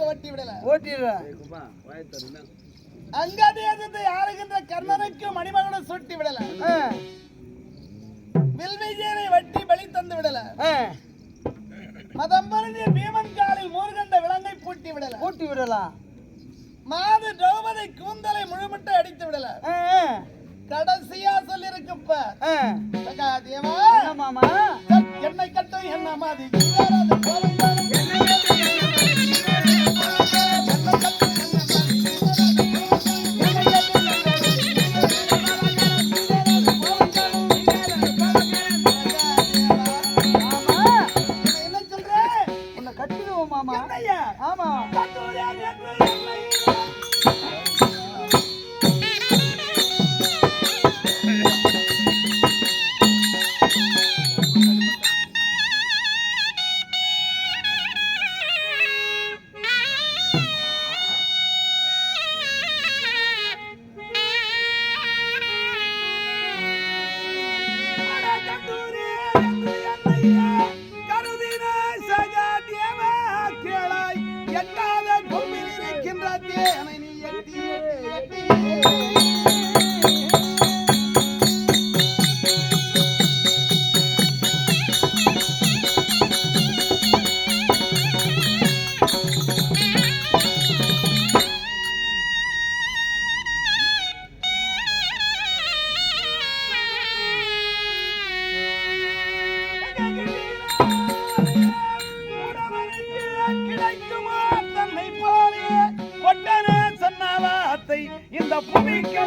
தேசத்தை ஓட்டி விடல. ஓட்டிடுறா. அங்க தேசத்தை ஆளுகின்ற கர்ணனுக்கு மணிமகனை சுட்டி விடல. ஆ, வில்விஜயனை வட்டி பலி தந்து விடல. ஆ, மதம் பறிஞ்சு பீமன் காலில் மூர்கண்ட விலங்கை பூட்டி விடல. ஓட்டி விடலாம் மாது திரௌபதி கூந்தலை முழுமட்டை அடித்து விடல. கடைசியா சொல்லிருக்குப்ப. என்னை கட்டும் என்ன மாதிரி Come on.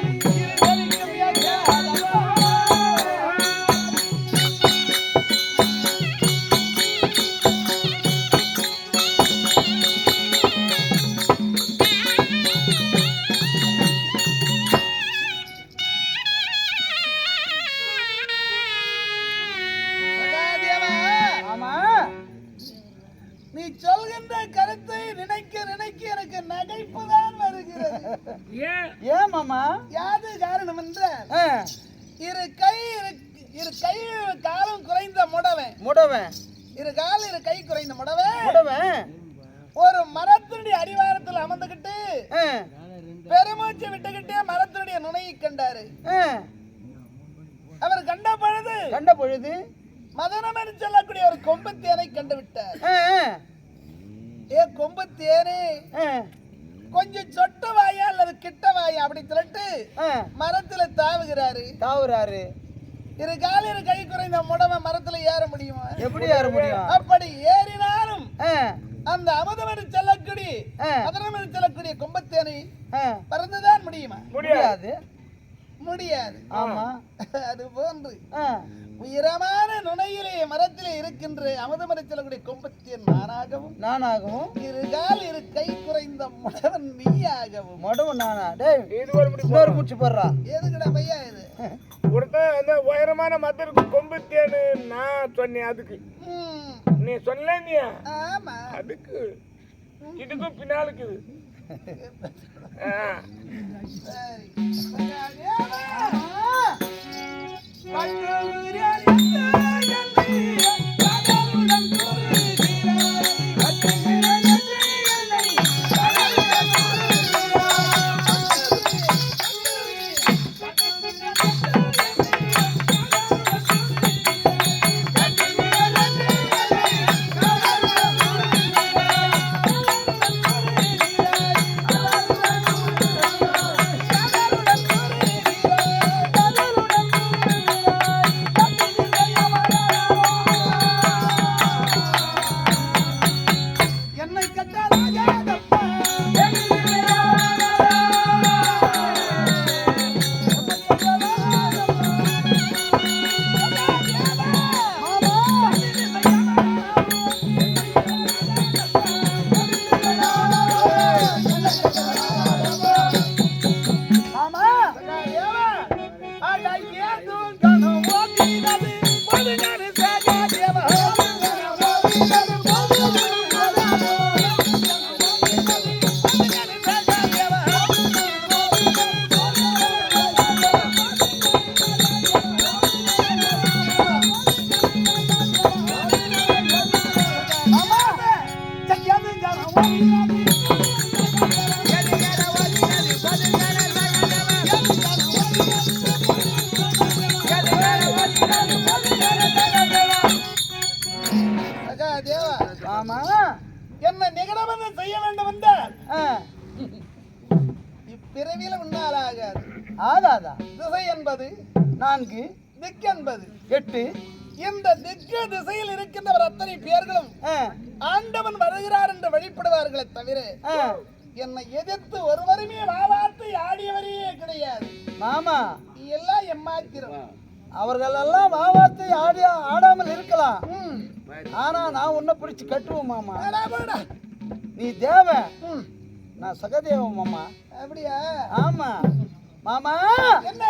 Thank you. கொஞ்சம் சொட்ட வாயா அல்லது கிட்ட வாயா அப்படி ஆ, மரத்துல தாவுகிறாரு. தாவுறாரு. இரு கால் இரு கை குறைந்த முடவன் மரத்துல ஏற முடியுமா? எப்படி ஏற முடியும்? அப்படி ஏறினாலும் அந்த அமுதமரி செல்லக்கூடிய. மதுரமரி செல்லக்கூடிய கொம்பத்தேனை பறந்துதான் முடியுமா? முடியாது. முடியாது. ஆமா. அது போன்று. உயரமான நுனையிலே மரத்திலே இருக்கின்ற அமுதமரி செல்லக்கூடிய கொம்பத்தேன் நானாகவும் நானாகவும் இரு கால் இரு கை குறைந்த முடவன் நீயாகவும். மடவும் நானா? டேய் இன்னொரு மூச்சு போடுறா. எதுக்குடா பையா இது? ஒருத்தன் அந்த உயரமான மதருக்கு கொம்பு தேனு நான் சொன்னேன் அதுக்கு. நீ சொன்ன நீ ஆமா. அதுக்கு. இதுக்கும் பின்னாலுக்கு இது மாமா. நீ எல்லாம் எம்மாத்திரம் அவர்கள் எல்லாம் வாவாத்தை ஆடி ஆடாமல் இருக்கலாம். ம். ஆனா நான் உன்னை பிடிச்சு கட்டுவோம் மாமா. நீ தேவன் ம். நான் சகதேவன் மாமா. அப்படியா? ஆமா. மாமா. என்ன?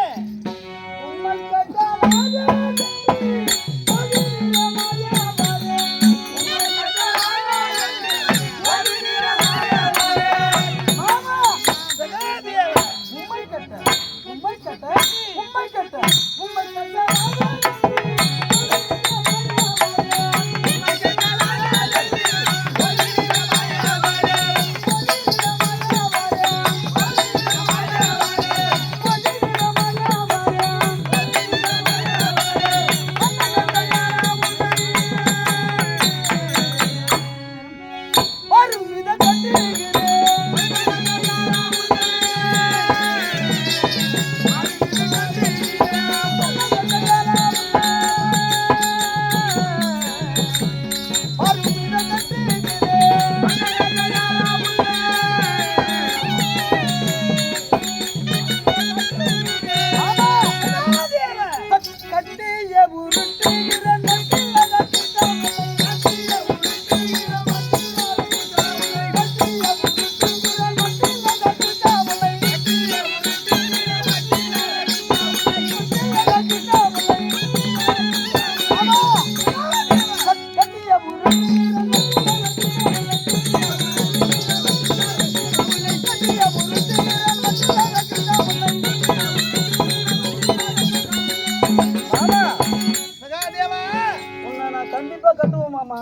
கண்டிப்பா கட்டுவோம் மாமா.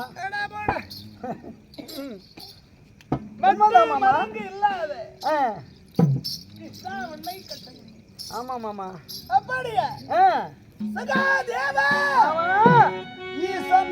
இல்லாத. ஆமா மாமா. அப்படியா? சகாதேவா! மாமா ஈசன்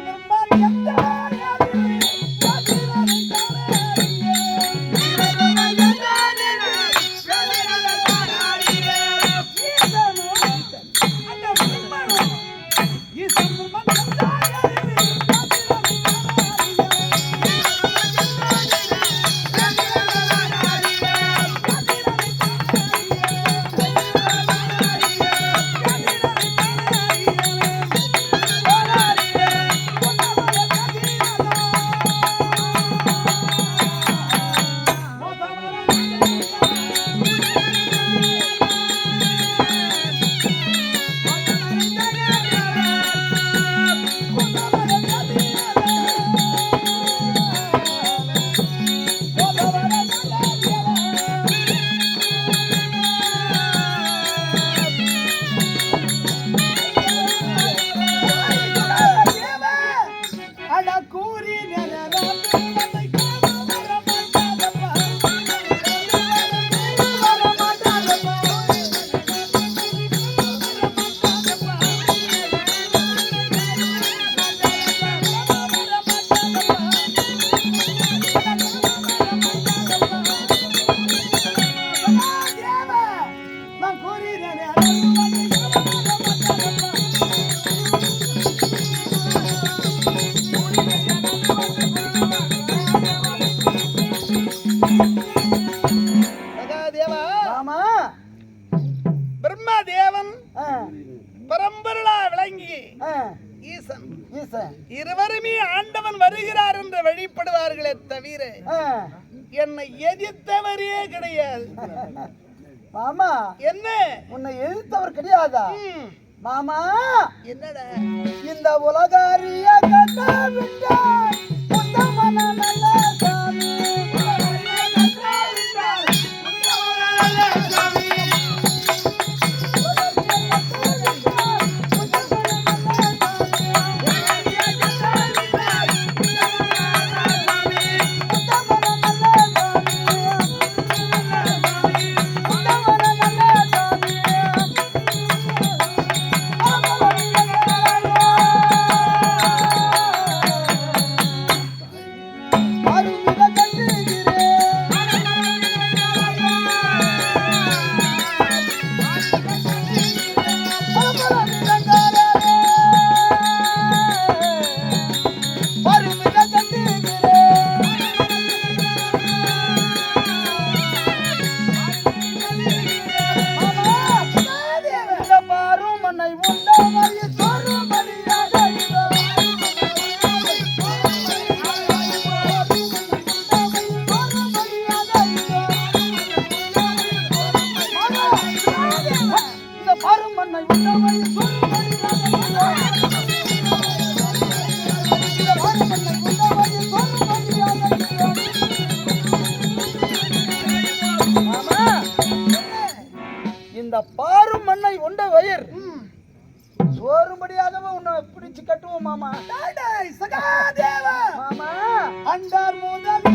சகாதேவா மாமா பிரம்மதேவன் ஆ, பரம்பொருளா விளங்கி ஈசன். ஈசன். இருவருமே ஆண்டவன் வருகிறார் என்று வழிபடுவார்களே தவிர என்னை எதிர்த்தவரே கிடையாது. மாமா. என்ன? உன்னை எதிர்த்தவர் கிடையாதா? மாமா. என்னடா? இந்த உலகாரிய கட்டாவிட்டால் உத்தமன நல்ல கட்டுவோம் மாமா. சகாதேவா. மாமா. அண்டார் முதல்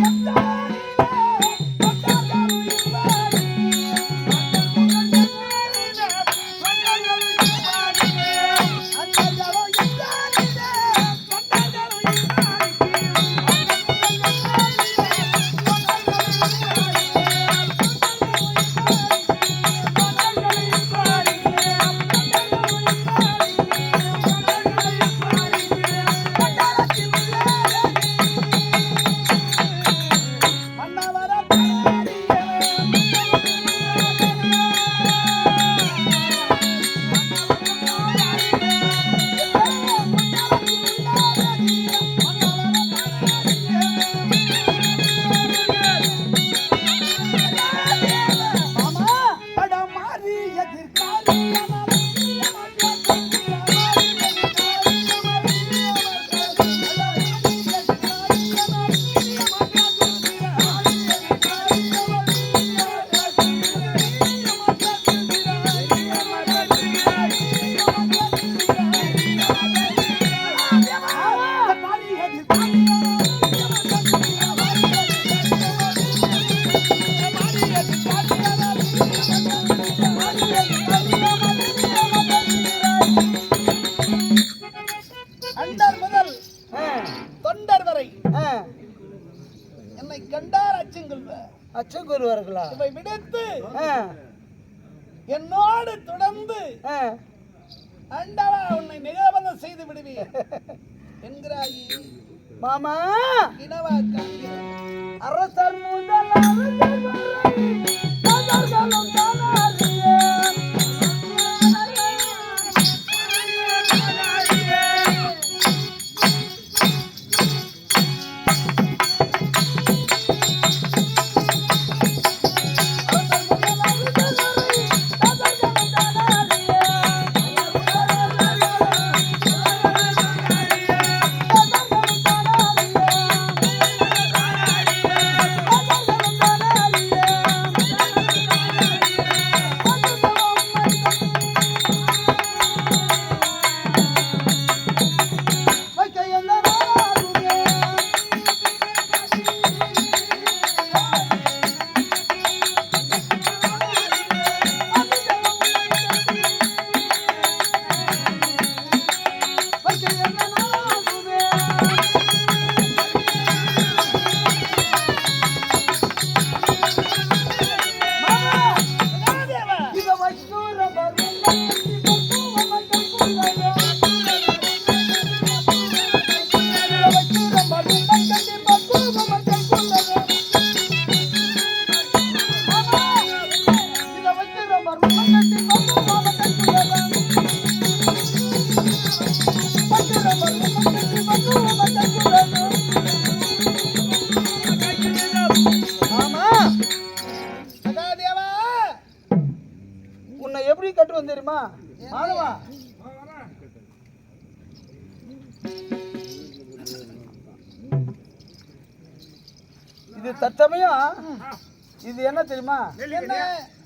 தெரியுமா?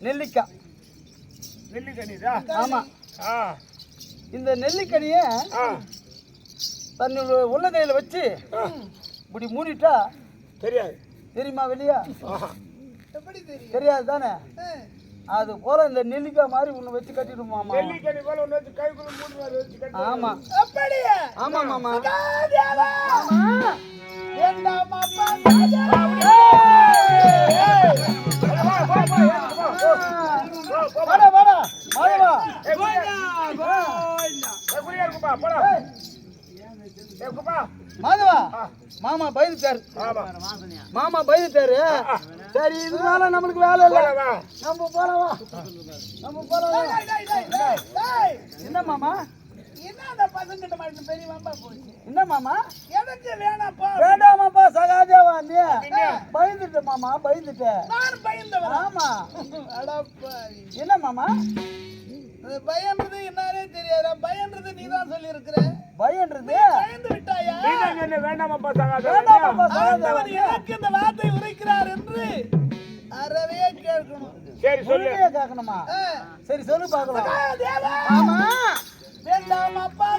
நெல்லிக்காய் நெல்லிக்கனிதா ஆமா. ஆ. இந்த நெல்லிக்கனியை ஆ. தன்னுடைய உள்ளங்கையில வச்சு. இப்படி மூடிட்டா தெரியாது. தெரியுமா வெளியா? ஆஹா. எப்படி தெரியும்? தெரியாது தானே. அது போல இந்த நெல்லிக்காய் மாதிரி உன்னை வச்சு கட்டிடுமாமா நெல்லிக்கனி போல ஒன்று வச்சு கைக்குள்ள வச்சு கட்டி ஆமா. அப்படியா? ஆமா மாமா. ராஜா. வாடா மாதவா மாமா பயந்துட்டாரு மாமா பயந்துட்டாரு சரி இது மேல நம்மளுக்கு வேலை இல்ல நம்ம போறவா நம்ம போறவா என்ன மாமா என்ன அந்த பசங்கிட்ட மட்டும் பெரிய வம்பா போச்சு? என்ன மாமா? எனக்கு வேணாப்பா வேண்டாமாப்பா சகாதேவா நீ பயந்துட்ட மாமா பயந்துட்ட. நான் பயந்தவன்? ஆமா. அடப்பாவி என்ன மாமா? அது பயன்றது என்னன்னே தெரியாதா பயன்றது நீ தான் சொல்லி இருக்கிற பயன்றது பயந்து விட்டாயா? வேண்டாமாப்பா சகாதேவா வேண்டாமாப்பா எனக்கு இந்த வார்த்தை உரைக்கிறார் என்று அறவே கேட்கணும். சரி சொல்லு. கேட்கணுமா. சரி சொல்லு பார்க்கலாம். ஆமா வேண்டாம் அப்பா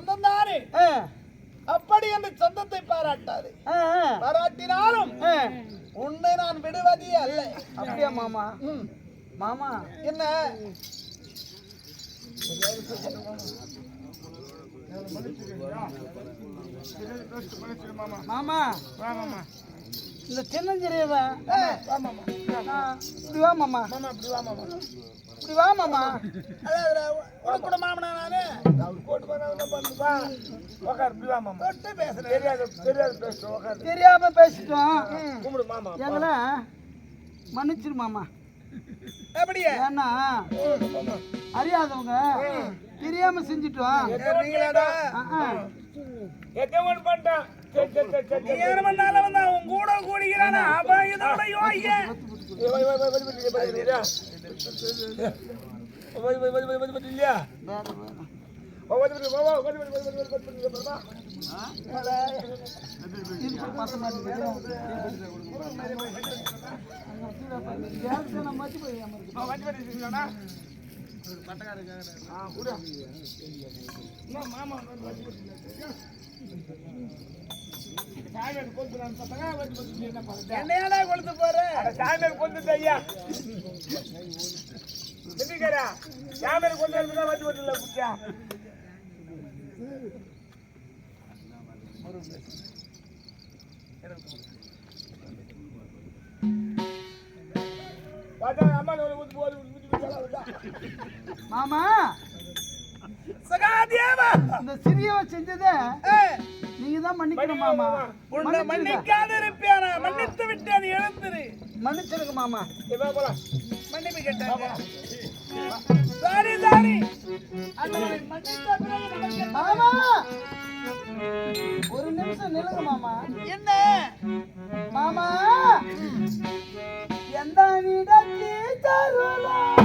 சொந்தம் தானே ஆ, அப்படி என்று சொந்தத்தை ஆ, பாராட்டினாலும். உன்னை நான் விடுவதே அல்ல. அப்படியா மாமா. மாமா? என்ன? மாமா? வாமாம்மா இந்த சின்னஞ்சிறியவன் இப்படி வா மாமா. இப்படி வா மாமா. இப்படி வா மாமா. உனக்கு கூட மாமனா நானு? பண்ண பண்ணுவா? உக்கார் இப்படி வா மாமா. தொட்டு பேசுறேன். தெரியாது தெரியாது பேசு உக்கார். தெரியாம பேசிட்டோம். கும்பிடு மாமா எங்களை மன்னிச்சிரு மாமா. அப்படியே? ஏன்னா அறியாதவங்க தெரியாம செஞ்சிட்டோம். நீங்களாடா? பண்ணிட்டான் நேரம் வந்து அவன் கூட கூடிக்கிறானா அப்ப இதோட யோகிய இல்லையா வேற, போய் ஏமாறுது. என்னையாடா கொளுத்து போற? சாமியார் கொண்டு ஐயா. செஞ்சுக்கிறா சாமியார் கொண்டு வந்து வச்சு விட்டுல குட்டியா மாமா இந்த சிறியவ செஞ்சதை நீங்க தான் மன்னிக்கணும் மாமா. உன்னை மன்னிக்காது இருப்பியானா மன்னித்து விட்டேன் எழுந்துரு. மன்னிச்சிருங்க மாமா. இப்போ போலாம். மன்னிப்பு கேட்டாங்க. Sorry sorry? மாமா. ஒரு நிமிஷம் நில்லுங்க மாமா. என்ன? மாமா. எந்த நிடத்தி தருளம்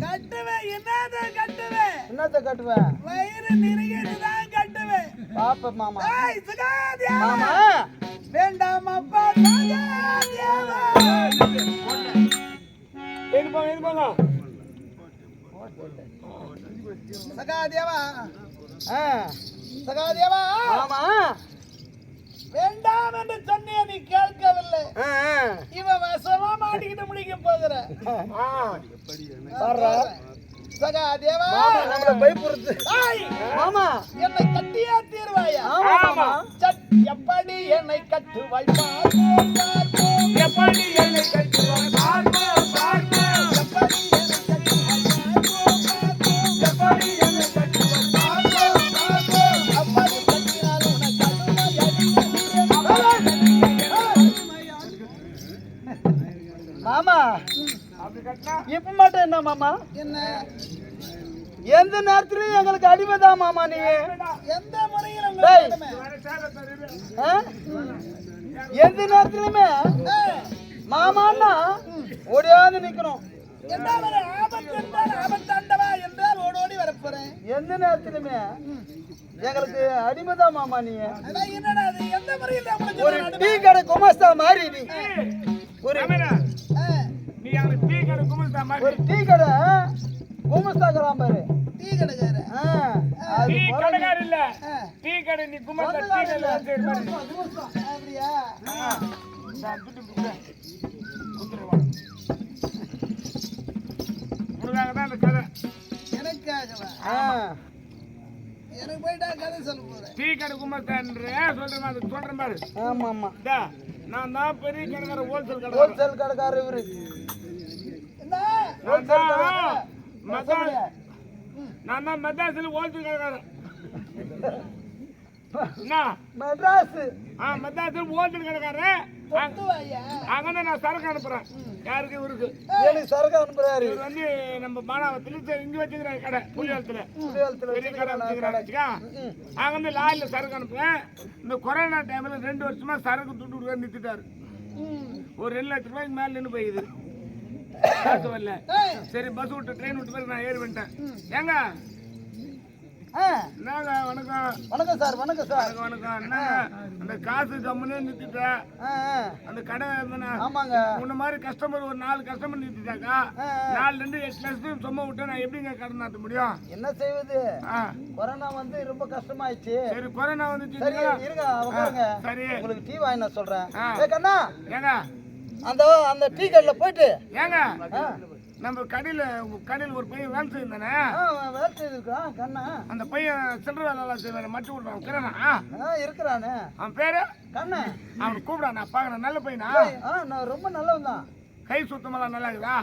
கட்டுவேன். என்னத கட்டுவேன்? என்னத்த கட்டுவேன் வயிறு நிறையது தான் கட்டுவேன். பாப்ப மாமா. ஏய் சுகாதியா! மாமா! வேண்டாம் அப்பா சுகாதியாவா எது போங்க சகாதேவா ஆ, சகாதேவா மாமா! வேண்டாம் என்று சொன்னே நீ கேட்கவில்லை. இவன் வசமா மாட்டிக்கிட்டு முடிக்க போகிற. சகாதேவா மாமா நம்மள பயப்படுறது ஏய், மாமா. என்னை கட்டியா தீர்வாயா? ஆமா எப்படி என்னை கட்டுவாய். எப்படி என்னை கட்டுவார் மாமா. அப்படி கட்டினா இப்ப மட்டும் என்ன மாமா? என்ன? எந்த நேரத்துலயும் எங்களுக்கு அடிமைதான் மாமா நீ. எந்த முறையில் டேய். உங்களுக்கு வர சேலை தருது ஆ? எந்த நேரத்துலயுமே ஏய், மாமான்னா ஓடியாந்து நிக்கணும். எந்த நேரத்துலயுமே எங்களுக்கு அடிமைதான் மாமா நீ. ஒரு டீ கடை குமாஸ்தா மாதிரி நீ ஒரு அவனுக்கு டீ கடை மாதிரி. ஒரு டீ கடை குமாஸ்தாக்குறான் பாரு. டீ கடைக்கார ஆ, அது டீ போல கடைக்கார இல்ல டீ கடை நீ குமிழ்தா டீ கடை வச்சு மாதிரி அப்படியா? ஆ, இந்த துட்டு குடுங்க. குடுத்துருவா. உனக்காக தான் இந்த கதை. எனக்காகவா? ஆ, எனக்கு போயிட்டா கதை சொல்ல போறேன். டீ கடை குமஸ்தான்ற சொல்றேன் அது சொல்றேன் பாரு ஆமா ஆமா இந்தா, நான் தான் பெரிய கடைக்கார ஹோல்சேல் கடை ஹோல்சேல் கடைக்காரர் இவரு. நான் தான் மசாலா நான் தான் மெட்ராஸில் என்ன மெட்ராஸ் ஆ மெட்ராஸில் வாயா அங்கே நான் சரக்கு அனுப்புறேன். யாருக்கு? இவருக்கு. எனக்கு சரக்கு அனுப்புறாரு. இவர் வந்து நம்ம மானாவத்தில் இங்கே வச்சுக்கிறாரு கடை புளியாலத்தில் புளியாலத்துல பெரிய கடை வச்சுக்கிறாரு வச்சுக்கா. அங்கே வந்து லாரியில் சரக்கு அனுப்புவேன் இந்த கொரோனா டைமில் ரெண்டு வருஷமா சரக்கு துட்டு கொடுக்க நிறுத்திட்டாரு. ஒரு ரெண்டு லட்ச ரூபாய்க்கு மேலே நின்று போயிடுது காசு வரல சரி பஸ் விட்டு ட்ரெயின் விட்டு பிறகு நான் ஏறி வந்துட்டேன். ஏங்க? என்னங்க வணக்கம். வணக்கம் சார் வணக்கம் சார். வணக்கம் என்னங்க அந்த காசு கம்முனே நிறுத்திட்டேன் அந்த கடை ஆமாங்க. உன்ன மாதிரி கஸ்டமர் ஒரு நாலு கஸ்டமர் நிறுத்திட்டாக்கா நாலுல இருந்து எட்டு லட்சத்தையும் சும்மா விட்டு நான் எப்படிங்க கடன் நடத்த முடியும்? என்ன செய்வது? கொரோனா வந்து ரொம்ப கஷ்டமாயிடுச்சு. சரி கொரோனா வந்துச்சு சரி இருங்க சரி. உங்களுக்கு டீ வாங்கி நான் சொல்றேன். ஏங்க. அந்த அந்த டீ கடையில் போயிட்டு. ஏங்க நம்ம கடையில் உங்க கடையில் ஒரு பையன் வேலை செய்யிருந்தானே வேலை செய்திருக்கான் கண்ணா. அந்த பையன் சில்லற வேலை செய்வேன் மட்டும் விடுறான் ஆ இருக்கிறானே. அவன் பேரு? கண்ணா. அவனை கூப்பிடான் நான் பார்க்குறேன் நல்ல பையனா? ஆ நான் ரொம்ப நல்லவன் தான் கை சுத்தமெல்லாம் நல்லா இருக்குதா?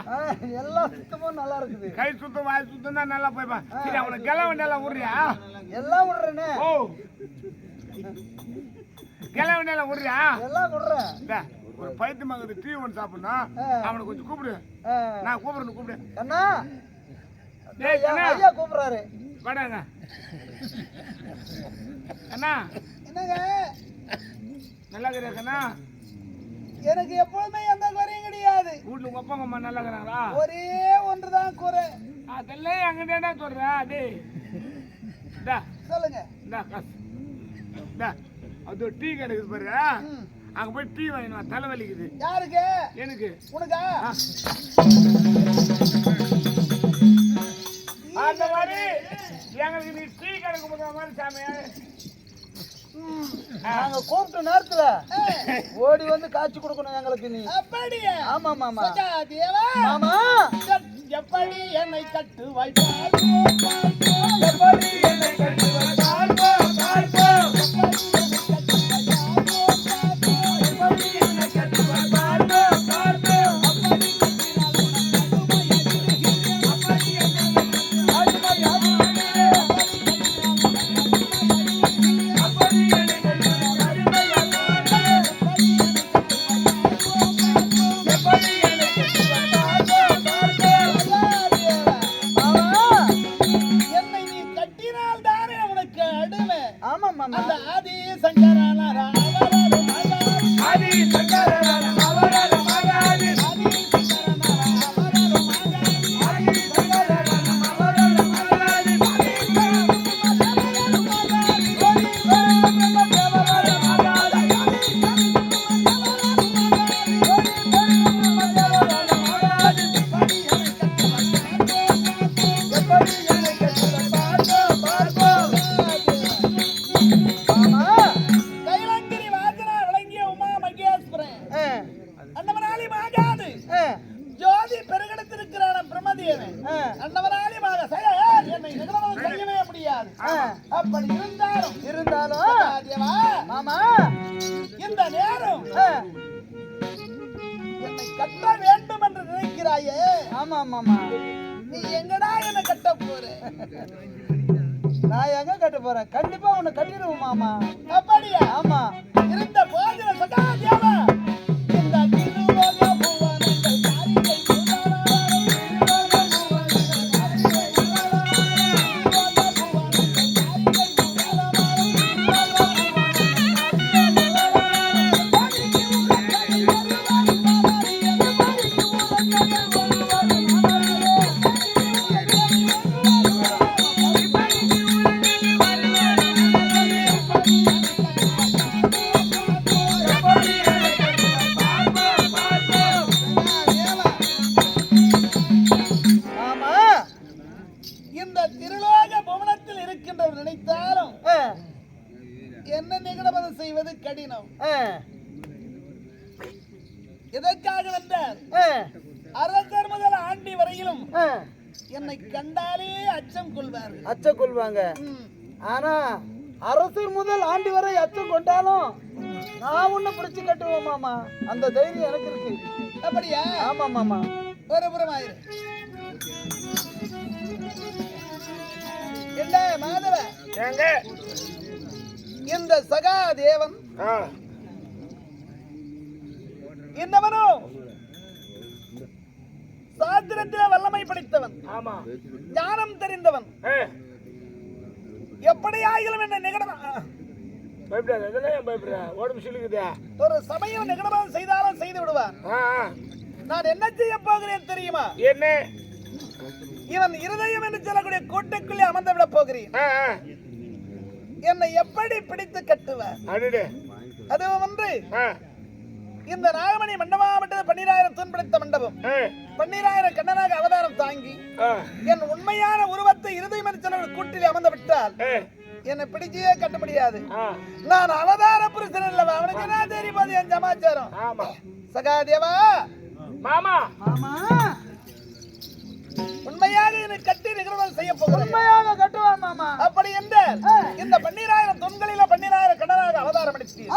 எல்லா சுத்தமும் நல்லா இருக்குது. கை சுத்தம் வாய் சுத்தம் தான் நல்லா போய்ப்பான் சரி அவனை கிள வண்டியெல்லாம் விடுறியா? எல்லாம் விடுறேனே. ஓ. கிள வண்டியெல்லாம் விடுறியா? எல்லாம் விடுறேன். ஒரு பைத்து மகது டீ ஒன்று சாப்பிடணும். அவனை கொஞ்சம் கூப்பிடு. நான் கூப்பிடுறேன் கூப்பிடு. டேய் ஐயா கூப்பிடுறாரு. வாடாங்க. அண்ணா. என்னங்க? நல்லா கண்ணா எனக்கு எப்பொழுதுமே எந்த குறையும் கிடையாது. வீட்டில் அப்பா உங்க அம்மா நல்லா இருக்கிறாங்களா? ஒரே ஒன்றுதான் குறை. அதெல்லாம் எங்கிட்டே டேய். இந்தா. சொல்லுங்க. அது டீ கிடைக்குது பாரு. அங்கே போய் டீ வாங்கினா தலை வலிக்குது. யாருக்கு? எனக்கு. உனக்கா? அந்த மாதிரி எங்களுக்கு நீ டீ கடைக்கு போகிற மாதிரி சாமி நாங்க கூப்பிட்ட நேரத்துல ஓடி வந்து காய்ச்சி கொடுக்கணும் எங்களுக்கு நீ. அப்படியே? ஆமா மாமா. தேவா மாமா எப்படி என்னை கட்டு வைப்பார்கள் எப்படி என்னை கட்டுவாய் பார்ப்போம், இருந்தாலும் மாமா இந்த நேரம் என்னை கட்ட வேண்டும் என்று நினைக்கிறாயே. ஆமா மாமா நீ எங்கடா என்னை கட்ட போற? நான் எங்க கட்ட போறேன்? கண்டிப்பா உன்னை கட்டிடுவோம் மாமா. அப்படியா? ஆமா. இருந்த போதில சகாதேவா இந்த இந்த திருலோக புவனத்தில் இருக்கின்றவர் நினைத்தாலும் என்ன நிகழ்வது செய்வது கடினம். எதற்காக வந்தார்? அரசர் முதல் ஆண்டி வரையிலும். என்னை கண்டாலே அச்சம் கொள்வார்கள். அச்சம் கொள்வாங்க. ஆனா அரசர் முதல் ஆண்டு வரை அச்சம் கொண்டாலும் நான் உன்னை பிடிச்சு கட்டுவோம் மாமா. அந்த தைரியம் எனக்கு இருக்கு. அப்படியா? ஆமா மாமா. ஒரு புறமாயிரு. என்ன மாதவ? ஏங்க. இந்த சகாதேவன் ஆ. இன்னவனும் சாத்திரத்திலே வல்லமை படைத்தவன். ஞானம் தெரிந்தவன். ஏ எப்படியாகிலும் என்ன நிகழ பயப்படாத இதெல்லாம் பயப்படுற? உடம்பு சிலுக்குதா ஒரு சமயம் நிகழ்வம் செய்தாலும் செய்து விடுவான். நான் என்ன செய்ய போகிறேன் தெரியுமா? என்ன? இவன் இருதயம் என்று சொல்லக்கூடிய கூட்டுக்குள்ளே அமர்ந்து விட போகிறேன். என்னை எப்படி பிடித்து கட்டுவார்? அடடே. அதுவும் ஒன்று இந்த நாகமணி மண்டபம் பன்னிராயிரம் தூண் பிடித்த மண்டபம் பன்னிராயிரம் கண்ணனாக அவதாரம் தாங்கி என் உண்மையான உருவத்தை இருதயம் என்று சொல்லக்கூடிய கூட்டில் அமர்ந்து விட்டால் என்னை பிடிச்சே கட்ட முடியாது. நான் அவதார புருஷன் இல்லவா அவனுக்கு என்ன தெரியும் போது என் சமாச்சாரம்? ஆமா. சகாதேவா! மாமா! மாமா! உண்மையாக எனக்கு கட்டி நிகழ்வல் செய்ய போகிறேன் உண்மையாக கட்டுவார் மாமா. அப்படி என்றால் இந்த பன்னிராயிரம் தொன்களில பன்னிராயிரம் கடனாக அவதாரம் அடிச்சிட்டீங்க